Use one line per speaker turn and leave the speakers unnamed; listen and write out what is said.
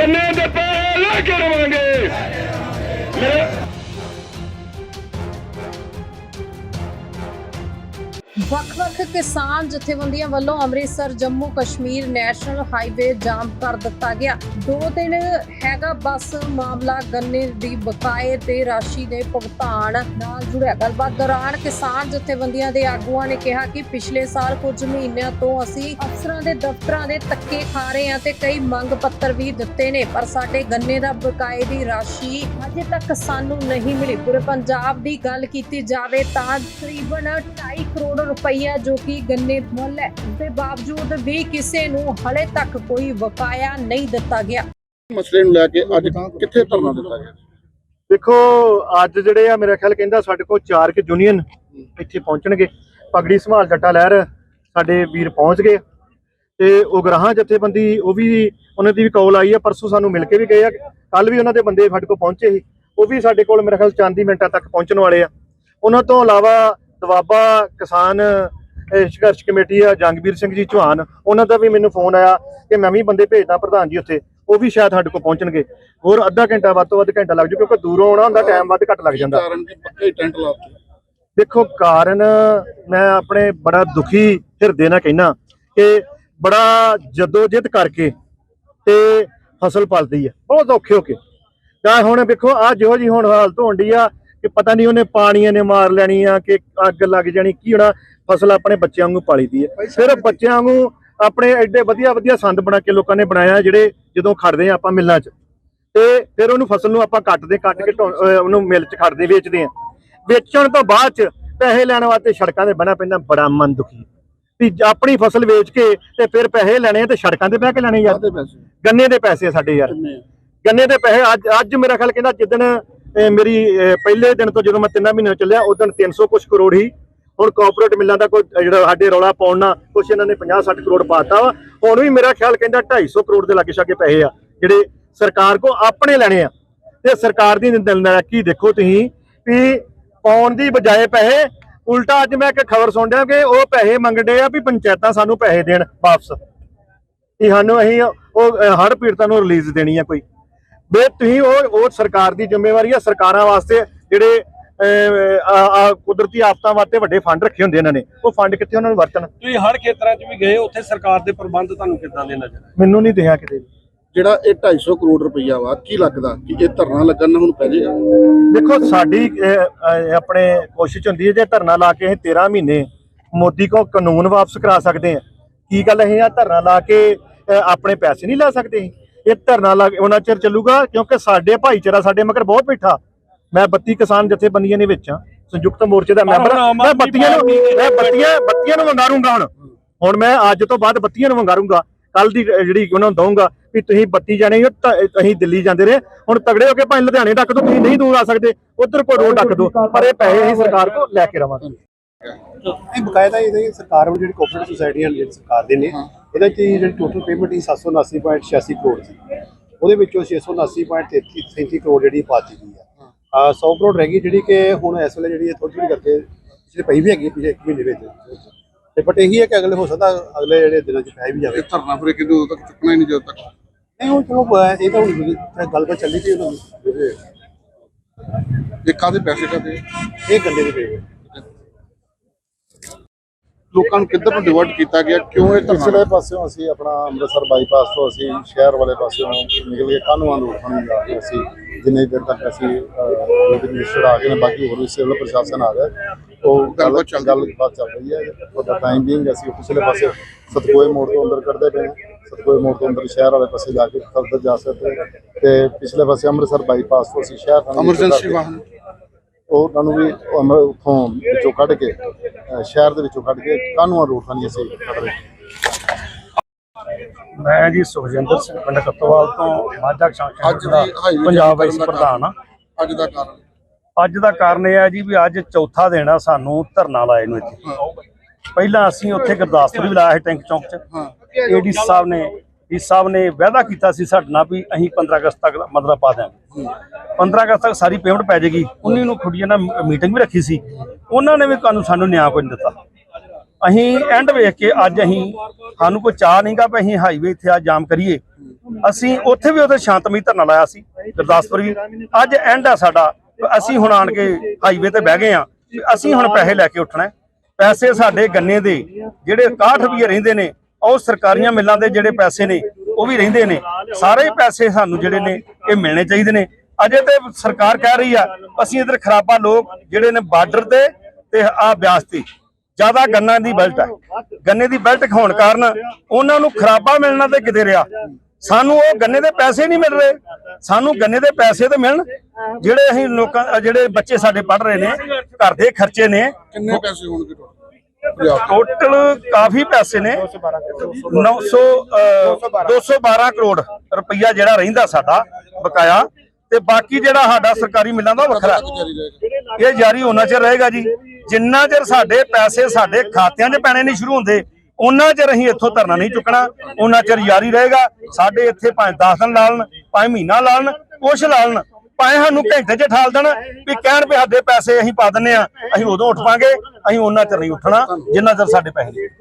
ਕੰਨੇ ਦੇ
ਵੱਖ-ਵੱਖ ਕਿਸਾਨ ਜਥੇਬੰਦੀਆਂ ਵੱਲੋਂ Amritsar, Jammu, Kashmir national highway jam ਕਰ ਦਿੱਤਾ ਗਿਆ। ਦੋ ਦਿਨ ਹੈਗਾ ਬੱਸ ਮਾਮਲਾ, ਗੰਨੇ ਦੀ ਬਕਾਏ ਤੇ ਰਾਸ਼ੀ ਦੇ ਭੁਗਤਾਨ ਨਾਲ ਜੁੜਿਆ। ਗੱਲਬਾਤ ਦੌਰਾਨ ਕਿਸਾਨ ਜਥੇਬੰਦੀਆਂ ਦੇ ਆਗੂਆਂ ਨੇ ਕਿਹਾ ਕਿ ਪਿਛਲੇ ਸਾਲ ਕੁਝ ਮਹੀਨਿਆਂ ਤੋਂ ਅਸੀਂ ਅਫਸਰਾਂ ਦੇ ਦਫ਼ਤਰਾਂ ਦੇ ਧੱਕੇ ਖਾ ਰਹੇ ਹਾਂ ਤੇ ਕਈ ਮੰਗ ਪੱਤਰ ਵੀ ਦਿੱਤੇ ਨੇ, ਪਰ ਸਾਡੇ ਗੰਨੇ ਦਾ ਬਕਾਏ ਦੀ ਰਾਸ਼ੀ ਅਜੇ ਤੱਕ ਸਾਨੂੰ ਨਹੀਂ ਮਿਲੀ। ਪੂਰੇ ਪੰਜਾਬ ਦੀ ਗੱਲ ਕੀਤੀ ਜਾਵੇ ਤਾਂ ਤਕਰੀਬਨ 2.5 ਕਰੋੜ ਰੁਪਈਆ ਜੋ ਕਿ ਗੰਨੇ ਮੁੱਲ ਹੈ ਉਸ ਦੇ ਬਾਵਜੂਦ ਵੀ ਕਿਸੇ ਨੂੰ ਹਲੇ ਤੱਕ ਕੋਈ ਬਕਾਇਆ ਨਹੀਂ ਦਿੱਤਾ ਗਿਆ।
ਮਸਲੇ ਨੂੰ ਲੈ ਕੇ ਅੱਜ ਕਿੱਥੇ ਧਰਨਾ ਦਿੱਤਾ ਗਿਆ?
ਦੇਖੋ ਅੱਜ ਜਿਹੜੇ ਆ ਮੇਰਾ ਖਿਆਲ ਕਹਿੰਦਾ ਸਾਡੇ ਕੋਲ ਚਾਰ ਕਿ ਯੂਨੀਅਨ ਇੱਥੇ ਪਹੁੰਚਣਗੇ। ਪਗੜੀ ਸੰਭਾਲ ਜੱਟਾ ਲਹਿਰ ਸਾਡੇ ਵੀਰ ਪਹੁੰਚ ਗਏ। ਤੇ ਉਗਰਾਹਾਂ ਜਥੇਬੰਦੀ ਉਹ ਵੀ ਉਹਨਾਂ ਦੀ ਵੀ ਕਾਲ ਆਈ ਆ ਪਰਸੋਂ ਸਾਨੂੰ ਮਿਲ ਕੇ ਵੀ ਗਏ ਆ। ਕੱਲ ਵੀ ਉਹਨਾਂ ਦੇ ਬੰਦੇ ਸਾਡੇ ਕੋਲ ਪਹੁੰਚੇ ਸੀ। ਉਹ ਵੀ ਸਾਡੇ ਕੋਲ ਮੇਰੇ ਖਿਆਲ ਚਾਂਦੀ ਮਿੰਟਾਂ ਤੱਕ ਪਹੁੰਚਣ ਵਾਲੇ ਆ। ਉਹਨਾਂ ਤੋਂ ਇਲਾਵਾ ਦਵਾਬਾ ਕਿਸਾਨ ਸੰਘਰਸ਼ ਕਮੇਟੀ ਆ ਜੰਗਵੀਰ ਸਿੰਘ ਜੀ ਚੌਹਾਨ ਉਹਨਾਂ ਦਾ ਵੀ ਮੈਨੂੰ ਫੋਨ ਆਇਆ ਕਿ ਮੈਂ ਵੀ ਬੰਦੇ ਭੇਜਦਾ ਪ੍ਰਧਾਨ ਜੀ ਉੱਥੇ ਉਹ ਵੀ ਸ਼ਾਇਦ ਸਾਡੇ ਕੋਲ ਪਹੁੰਚਣਗੇ। ਹੋਰ ਅੱਧਾ ਘੰਟਾ ਵੱਧ ਤੋਂ ਵੱਧ ਘੰਟਾ ਲੱਗ ਜੂ ਕਿਉਂਕਿ ਦੂਰੋਂ ਆਉਣਾ ਹੁੰਦਾ ਟਾਈਮ ਵੱਧ ਘੱਟ ਲੱਗ ਜਾਂਦਾ।
ਕਾਰਨ ਕਿ? ਪੱਕੇ ਟੈਂਟ ਲਾਤੇ
ਦੇਖੋ ਕਾਰਨ ਮੈਂ ਆਪਣੇ ਬੜਾ ਦੁਖੀ ਹਿਰਦੇ ਨਾਲ ਕਹਿਣਾ ਕਿ ਬੜਾ ਜਦੋਜਹਿਦ ਕਰਕੇ ਤੇ ਫਸਲ ਪਲਦੀ ਹੈ ਬਹੁਤ ਔਖੇ ਹੋ ਕੇ। ਤਾਂ ਹੁਣ ਵੇਖੋ ਆ ਜਿਹੋ ਜੀ ਹੁਣ ਹਾਲਤ ਹੋਣ ਡਈ ਆ ਕਿ ਪਤਾ ਨਹੀਂ ਉਹਨੇ ਪਾਣੀਆਂ ਨੇ ਮਾਰ ਲੈਣੀ ਆ ਕਿ ਅੱਗ ਲੱਗ ਜਾਣੀ ਕੀ ਹੋਣਾ ਫਸਲ ਆਪਣੇ ਬੱਚਿਆਂ ਵਾਂਗੂ ਪਾਲੀ ਦੀ ਹੈ। ਸਿਰਫ ਬੱਚਿਆਂ ਵਾਂਗੂ ਆਪਣੇ ਐਡੇ ਵਧੀਆ ਵਧੀਆ ਸੰਦ ਬਣਾ ਕੇ ਲੋਕਾਂ ਨੇ ਬਣਾਇਆ ਜਿਹੜੇ ਜਦੋਂ ਖੜਦੇ ਆ ਆਪਾਂ ਮਿੱਲਾਂ 'ਚ। ਤੇ ਫਿਰ ਉਹਨੂੰ ਫਸਲ ਨੂੰ ਆਪਾਂ ਕੱਟਦੇ ਕੱਟ ਕੇ ਉਹਨੂੰ ਮਿਲ 'ਚ ਖੜਦੇ ਵੇਚਦੇ ਆ। ਵੇਚਣ ਤੋਂ ਬਾਅਦ 'ਚ ਪੈਸੇ ਲੈਣ ਵਾਸਤੇ ਸੜਕਾਂ ਤੇ ਬਣਾ ਪੈਂਦਾ ਬੜਾ ਮਨ ਦੁਖੀ। ਵੀ ਆਪਣੀ ਫਸਲ ਵੇਚ ਕੇ ਤੇ ਫਿਰ ਪੈਸੇ ਲੈਣੇ ਤੇ ਸੜਕਾਂ ਤੇ ਬਹਿ ਕੇ ਲੈਣੇ ਯਾਰ। ਗੰਨੇ ਦੇ ਪੈਸੇ ਸਾਡੇ ਯਾਰ? ਗੰਨੇ ਦੇ ਪੈਸੇ ਅੱਜ ਅੱਜ ਮੇਰਾ ਖਿਆਲ ਕਹਿੰਦਾ ਜਿੱਦਣ ਅਹ, ਮੇਰੀ ਪਹਿਲੇ ਦਿਨ ਤੋਂ ਜਦੋਂ ਮੈਂ ਤਿੰਨਾਂ ਮਹੀਨਿਆਂ ਚੱਲਿਆ ਉਦੋਂ 300 ਕੁਛ ਕਰੋੜ ਹੀ। ਹੁਣ ਕਾਰਪੋਰੇਟ ਮਿਲਾਂ ਦਾ ਕੋਈ ਜਿਹੜਾ ਸਾਡੇ ਰੌਲਾ ਪਾਉਣਾ ਕੁਛ ਇਹਨਾਂ ਨੇ 50 60 ਕਰੋੜ ਪਾਤਾ ਵਾ। ਹੁਣ ਵੀ ਮੇਰਾ ਖਿਆਲ ਕਹਿੰਦਾ 250 ਕਰੋੜ ਦੇ ਲਾਗੇ ਛਾਗੇ ਪੈਸੇ ਆ ਜਿਹੜੇ ਸਰਕਾਰ ਕੋ ਆਪਣੇ ਲੈਣੇ ਆ। ਤੇ ਸਰਕਾਰ ਦੀ ਕੀ ਦੇਖੋ ਤੁਸੀਂ ਵੀ ਪਾਉਣ ਦੀ ਬਜਾਏ ਪੈਸੇ ਉਲਟਾ ਅੱਜ ਮੈਂ ਇੱਕ ਖਬਰ ਸੁਣ ਰਿਹਾ ਕਿ ਉਹ ਪੈਸੇ ਮੰਗਦੇ ਆ ਵੀ ਪੰਚਾਇਤਾਂ ਸਾਨੂੰ ਪੈਸੇ ਦੇਣ ਵਾਪਸ। ਇਹ ਸਾਨੂੰ ਅਸੀਂ ਉਹ ਹੜ ਪੀੜਤਾਂ ਨੂੰ ਰਿਲੀਜ਼ ਦੇਣੀ ਆ ਕੋਈ। ਬੇ ਤੁਸੀਂ ਉਹ ਉਹ ਸਰਕਾਰ ਦੀ ਜ਼ਿੰਮੇਵਾਰੀ ਆ ਸਰਕਾਰਾਂ ਵਾਸਤੇ ਜਿਹੜੇ ਕੁਦਰਤੀ ਆਫਤਾਂ ਵਾਸਤੇ ਵੱਡੇ ਫੰਡ ਰੱਖੇ ਹੁੰਦੇ ਇਹਨਾਂ ਨੇ ਉਹ ਫੰਡ ਕਿੱਥੇ ਉਹਨਾਂ ਨੂੰ ਵਰਤਣ
ਤੁਸੀਂ ਹਰ ਖੇਤਰਾਂ 'ਚ ਵੀ ਗਏ ਉੱਥੇ ਸਰਕਾਰ ਦੇ ਪ੍ਰਬੰਧ ਤੁਹਾਨੂੰ ਕਿੱਦਾਂ ਦੇ ਨਜ਼ਰ ਆਏ?
ਮੈਨੂੰ ਨਹੀਂ ਦਿਖਿਆ ਕਿਤੇ।
ਜਿਹੜਾ ਇਹ 250 ਕਰੋੜ ਰੁਪਈਆ ਵਾ ਕੀ ਲੱਗਦਾ ਕਿ ਇਹ ਧਰਨਾ ਲੱਗਣ ਨਾਲ ਹੁਣ ਪੈ ਜਾਏਗਾ
ਦੇਖੋ ਸਾਡੀ ਆਪਣੇ ਕੋਸ਼ਿਸ਼ ਹੁੰਦੀ ਹੈ ਜੇ ਧਰਨਾ ਲਾ ਕੇ ਅਸੀਂ 13 ਮਹੀਨੇ ਮੋਦੀ ਕੋ ਕਾਨੂੰਨ ਵਾਪਸ ਕਰਾ ਸਕਦੇ ਆ ਕੀ ਗੱਲ ਅਸੀਂ ਆ ਧਰਨਾ ਲਾ ਕੇ ਆਪਣੇ ਪੈਸੇ ਨਹੀਂ ਲੈ ਸਕਦੇ ਅਸੀਂ? ਇਹ ਧਰਨਾ ਲਾ ਕੇ ਉਹਨਾਂ ਚਿਰ ਚੱਲੂਗਾ ਕਿਉਂਕਿ ਸਾਡੇ ਭਾਈਚਾਰਾ ਸਾਡੇ ਮਗਰ ਬਹੁਤ ਬੈਠਾ ਮੈਂ 32 ਕਿਸਾਨ ਜਥੇਬੰਦੀਆਂ ਦੇ ਵਿੱਚ ਆ ਸੰਯੁਕਤ ਮੋਰਚੇ ਦਾ ਮੈਂਬਰ ਮੈਂ ਬੱਤੀਆਂ ਨੂੰ ਮੈਂ ਬੱਤੀਆਂ ਬੱਤੀਆਂ ਨੂੰ ਵੰਗਾਰੂੰਗਾ ਹੁਣ। ਹੁਣ ਮੈਂ ਅੱਜ ਤੋਂ ਬਾਅਦ ਬੱਤੀਆਂ ਨੂੰ ਵੰਗਾਰੂੰਗਾ। ਕੱਲ ਦੀ ਜਿਹੜੀ ਉਹਨਾਂ ਨੂੰ ਦਊਂਗਾ ਵੀ ਤੁਸੀਂ ਬੱਤੀ ਜਾਣੇ ਹੋ ਤਾਂ ਅਸੀਂ ਦਿੱਲੀ ਜਾਂਦੇ ਰਹੇ। ਹੁਣ ਤਗੜੇ ਹੋ ਕੇ ਭਾਵੇਂ ਲੁਧਿਆਣੇ ਡੱਕ ਦੋ ਤੁਸੀਂ ਨਹੀਂ ਦੂਰ ਆ ਸਕਦੇ। ਉਧਰ ਕੋਈ ਰੋਡ ਡੱਕ ਦੋ ਪਰ ਇਹ ਪੈਸੇ ਅਸੀਂ ਸਰਕਾਰ ਕੋਲ ਲੈ ਕੇ ਰਵਾਂਗੇ।
ਇਹ ਬਕਾਇਦਾ ਇਹਦੇ ਸਰਕਾਰ ਵੱਲੋਂ ਜਿਹੜੀ ਕੋਆਪਰੇਟਿਵ ਸੁਸਾਇਟੀਆਂ ਜਿਹੜੀ ਸਰਕਾਰ ਦੇ ਨੇ ਇਹਦੇ ਚ ਜਿਹੜੀ ਟੋਟਲ ਪੇਮੈਂਟ ਹੀ 779.86 ਕਰੋੜ ਸੀ। ਉਹਦੇ ਵਿੱਚੋਂ 679.37 ਕਰੋੜ ਜਿਹੜੀ ਪਾਤੀ ਗਈ ਆ। ਆ 100 ਕਰੋੜ ਰਹਿ ਗਈ ਜਿਹੜੀ ਕਿ ਹੁਣ ਇਸ ਵੇਲੇ ਜਿਹੜੀ ਥੋੜੀ ਥੋੜੀ ਕਰਕੇ ਪਿਛਲੇ ਪਈ ਵੀ ਹੈਗੀ ਪਿਛਲੇ ਇੱਕ ਮਹੀਨੇ ਵਿੱਚ। ਤੇ ਬਟ ਇਹੀ ਹੈ ਕਿ ਅਗਲੇ ਹੋ ਸਕਦਾ ਅਗਲੇ ਜਿਹੜੇ ਦਿਨਾਂ ਚ ਪੈ ਵੀ ਜਾਵੇ।
ਧਰਨਾ ਫਿਰ ਕਿਦੋਂ ਤੱਕ ਚੁੱਕਣਾ ਹੀ ਨਹੀਂ ਜਦੋਂ ਤੱਕ?
ਨਹੀਂ ਹੁਣ ਚਲੋ ਇਹ ਤਾਂ ਹੁਣ ਗੱਲਬਾਤ ਚੱਲੀ ਪਈ ਉਹਨਾਂ ਦੀ
ਇਹ ਕਾਹਦੇ ਪੈਸੇ ਕਾਹਦੇ?
ਇਹ ਗੰਦੇ ਦੇ ਪਏ
ਲੋਕਾਂ ਨੂੰ ਕਿੱਧਰ ਨੂੰ ਡਿਵਰਟ ਕੀਤਾ ਗਿਆ? ਕਿਉਂ ਇਹ
ਪਿਛਲੇ ਪਾਸਿਓਂ ਅਸੀਂ ਆਪਣਾ ਅੰਮ੍ਰਿਤਸਰ ਬਾਈਪਾਸ ਤੋਂ ਅਸੀਂ ਸ਼ਹਿਰ ਵਾਲੇ ਪਾਸਿਓਂ ਨਿਕਲ ਕੇ ਕਾਨੂੰਨਾਂ ਨੂੰ ਉਠਣ ਜਾ ਕੇ ਅਸੀਂ? ਜਿੰਨੇ ਦੇਰ ਤੱਕ ਅਸੀਂ ਮਿਨਿਸਟਰ ਆ ਗਏ ਨੇ ਬਾਕੀ ਹੋਰ ਵੀ ਸਿਵਲ ਪ੍ਰਸ਼ਾਸਨ ਆ ਗਿਆ। ਉਹ ਗੱਲ
ਚੱਲ ਰਹੀ।
ਗੱਲਬਾਤ ਚੱਲ ਰਹੀ ਹੈ। ਉਹਦਾ ਟਾਈਮ ਬੀਇੰਗ ਅਸੀਂ ਪਿਛਲੇ ਪਾਸੇ ਸਤਗੋਏ ਮੋੜ ਤੋਂ ਅੰਦਰ ਕੱਢਦੇ ਪਏ ਹਾਂ। ਸਤਗੋਏ ਮੋੜ ਤੋਂ ਅੰਦਰ ਸ਼ਹਿਰ ਵਾਲੇ ਪਾਸੇ ਜਾ ਕੇ ਫਰਦਰ ਜਾ ਸਕਦੇ। ਤੇ ਪਿਛਲੇ ਪਾਸੇ ਅੰਮ੍ਰਿਤਸਰ ਬਾਈਪਾਸ ਤੋਂ ਅਸੀਂ ਸ਼ਹਿਰ
ਐਮਰਜੈਂਸੀ ਵਾਹਨ।
ਉਹਨਾਂ ਨੂੰ ਵੀ ਉੱਥੋਂ ਵਿੱਚੋਂ ਕੱਢ ਕੇ ਸ਼ਹਿਰ ਦੇ ਵਿੱਚੋਂ ਕੱਢ ਕੇ ਕਾਨੂੰਨ ਰੋਡ ਥਾਣੀ ਅਸੀਂ ਕੱਢ ਰਹੇ
ਮੈਂ ਜੀ ਸੁਖਜਿੰਦਰ ਸਿੰਘ ਪਿੰਡ ਕੱਤੋਵਾਲ ਤੋਂ ਮਾਝਾ ਕਿਸਾਨ
ਦੀ
ਪੰਜਾਬ ਵਾਈਸ ਪ੍ਰਧਾਨ ਆ
ਅੱਜ ਦਾ ਕਾਰਨ?
ਅੱਜ ਦਾ ਕਾਰਨ ਇਹ ਹੈ ਜੀ ਵੀ ਅੱਜ ਚੌਥਾ ਦਿਨ ਆ ਸਾਨੂੰ ਧਰਨਾ ਲਾਏ ਨੂੰ ਇੱਥੇ। ਪਹਿਲਾਂ ਅਸੀਂ ਉੱਥੇ ਗੁਰਦਾਸਪੁਰ ਵੀ ਲਾਇਆ ਸੀ ਟੈਂਕ ਚੌਂਕ 'ਚ। ਏਡੀ ਸਾਹਿਬ ਨੇ ਡੀ ਸਾਹਿਬ ਨੇ ਵਾਅਦਾ ਕੀਤਾ ਸੀ ਸਾਡੇ ਨਾਲ ਵੀ ਅਸੀਂ 15 ਅਗਸਤ ਤੱਕ ਦਾ ਮਤਲਬ ਪਾ ਦਿਆਂਗੇ। 15 ਅਗਸਤ ਤੱਕ ਸਾਰੀ ਪੇਮੈਂਟ ਪੈ ਜਾਏਗੀ। 19 ਨੂੰ ਖੁੱਡੀਆਂ ਨਾਲ ਮੀਟਿੰਗ ਵੀ ਰੱਖੀ ਸੀ। ਉਹਨਾਂ ਨੇ ਵੀ ਕਾਨੂੰਨ ਸਾਨੂੰ ਨਿਆਂ ਕੋਈ ਨਹੀਂ ਦਿੱਤਾ। ਅਸੀਂ ਐਂਡ ਵੇਖ ਕੇ ਅੱਜ ਅਸੀਂ ਸਾਨੂੰ ਕੋਈ ਚਾਹ ਨਹੀਂਗਾ ਵੀ ਅਸੀਂ ਹਾਈਵੇ ਇੱਥੇ ਆ ਜਾਮ ਕਰੀਏ। ਅਸੀਂ ਉੱਥੇ ਵੀ ਉਹਦੇ ਸ਼ਾਂਤਮਈ ਧਰਨਾ ਲਾਇਆ ਸੀ, ਗੁਰਦਾਸਪੁਰ ਵੀ। ਅੱਜ ਐਂਡ ਆ ਸਾਡਾ। ਵੀ ਅਸੀਂ ਹੁਣ ਆਣ ਕੇ ਹਾਈਵੇ ਤੇ ਬਹਿ ਗਏ ਆ ਅਸੀਂ ਹੁਣ ਪੈਸੇ ਲੈ ਕੇ ਉੱਠਣਾ ਪੈਸੇ ਸਾਡੇ ਗੰਨੇ ਦੇ, ਜਿਹੜੇ 61 ਰੁਪਏ ਰਹਿੰਦੇ ਨੇ ਉਹ ਸਰਕਾਰੀਆਂ ਮਿੱਲਾਂ ਦੇ ਜਿਹੜੇ ਪੈਸੇ ਨੇ, ਉਹ ਵੀ ਰਹਿੰਦੇ ਨੇ। ਸਾਰੇ ਪੈਸੇ ਸਾਨੂੰ ਜਿਹੜੇ ਨੇ, ਇਹ ਮਿਲਣੇ ਚਾਹੀਦੇ ਨੇ। ਅਜੇ ਤੇ ਸਰਕਾਰ ਕਹਿ ਰਹੀ ਆ, ਅਸੀਂ ਇਧਰ ਖਰਾਬਾ ਲੋਕ ਜਿਹੜੇ ਨੇ ਬਾਰਡਰ ਤੇ ਤੇ ਆ ਬਿਆਸ ਤੇ। ਜ਼ਿਆਦਾ ਗੰਨਾ ਦੀ ਬੈਲਟ ਹੈ ਗੰਨੇ ਦੀ ਬੈਲਟ ਹੋਣ ਕਾਰਨ ਉਹਨਾਂ ਨੂੰ ਖਰਾਬਾ ਮਿਲਣਾ ਤੇ ਕਿਤੇ ਰਿਹਾ। ਸਾਨੂੰ ਉਹ ਗੰਨੇ ਦੇ ਪੈਸੇ ਨਹੀਂ ਮਿਲ ਰਹੇ। ਸਾਨੂੰ ਗੰਨੇ ਦੇ ਪੈਸੇ ਤੇ ਮਿਲਣ, ਜਿਹੜੇ ਅਸੀਂ ਲੋਕਾਂ, ਜਿਹੜੇ ਬੱਚੇ ਸਾਡੇ ਪੜ੍ਹ ਰਹੇ ਨੇ, ਘਰ ਦੇ ਖਰਚੇ ਨੇ।
ਕਿੰਨੇ ਪੈਸੇ ਹੋਣਗੇ ਟੋਟਲ
ਕਾਫੀ ਪੈਸੇ ਨੇ। 900 ਅ, 212 ਕਰੋੜ ਰੁਪਈਆ ਜਿਹੜਾ ਰਹਿੰਦਾ ਸਾਡਾ ਬਕਾਇਆ ਤੇ ਬਾਕੀ ਜਿਹੜਾ ਸਾਡਾ ਸਰਕਾਰੀ ਮਿਲਾਂ ਦਾ ਵੱਖਰਾ ਇਹ ਜਾਰੀ ਹੋਣਾ ਚਿਰ ਰਹੇਗਾ ਜੀ। ਜਿੰਨਾ ਚਿਰ ਸਾਡੇ ਪੈਸੇ ਸਾਡੇ ਖਾਤਿਆਂ 'ਚ ਪੈਣੇ ਨਹੀਂ ਸ਼ੁਰੂ ਹੁੰਦੇ ਉਹਨਾਂ ਚਿਰ ਅਸੀਂ ਇੱਥੋਂ ਧਰਨਾ ਨਹੀਂ ਚੁੱਕਣਾ ਉਹਨਾਂ ਚਿਰ ਜਾਰੀ ਰਹੇਗਾ। ਸਾਡੇ ਇੱਥੇ ਭਾਵੇਂ 10 ਦਿਨ ਲਾਲਣ ਭਾਵੇਂ ਮਹੀਨਾ ਲਾਲਣ ਕੁਛ ਲਾਲਣ ਭਾਵੇਂ ਸਾਨੂੰ ਘੰਟੇ 'ਚ ਠਾਲ ਦੇਣ ਵੀ ਕਹਿਣ ਵੀ ਸਾਡੇ ਪੈਸੇ ਅਸੀਂ ਪਾ ਦਿੰਨੇ ਆ ਅਸੀਂ ਉਦੋਂ ਉੱਠ ਪਾਂਗੇ ਅਸੀਂ ਉਹਨਾਂ ਚਿਰ ਨਹੀਂ ਉੱਠਣਾ ਜਿੰਨਾ ਚਿਰ ਸਾਡੇ ਪੈਸੇ ਨਹੀਂ।